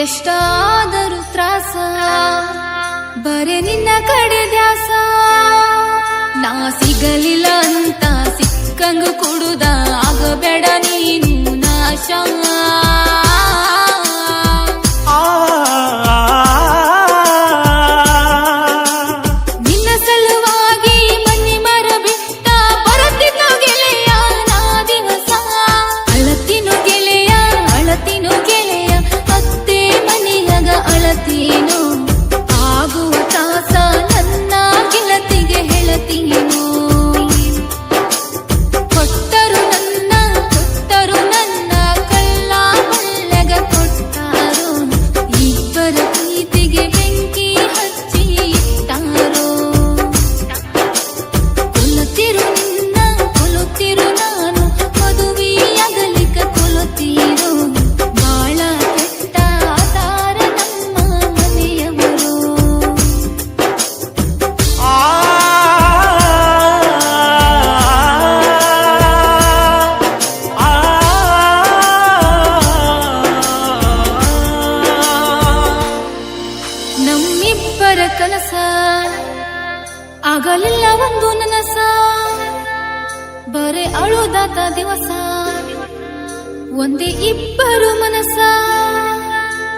ಎಷ್ಟಾದರೂ ತ್ರಾಸ ಬರೆ ನಿನ್ನ ಕಡೆ ದ್ಯಾಸ ನಾ ಸಿಗಲಿಲ್ಲ ಅಂತ ಸಿಕ್ಕಂಗು ಕುಡುದ? ಆಗಲಿಲ್ಲ ಒಂದು ನನಸ. ಬರೆ ಅಳುದಾತ ದಿವಸ. ಒಂದೇ ಇಬ್ಬರು ಮನಸ.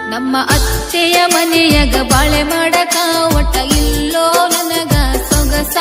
ನಮ್ಮ ಅತ್ತೆಯ ಮನೆಯಾಗ ಬಾಳೆ ಮಾಡಕ ಒಟ್ಟ ಇಲ್ಲೋ ನನಗ ಸೊಗಸ.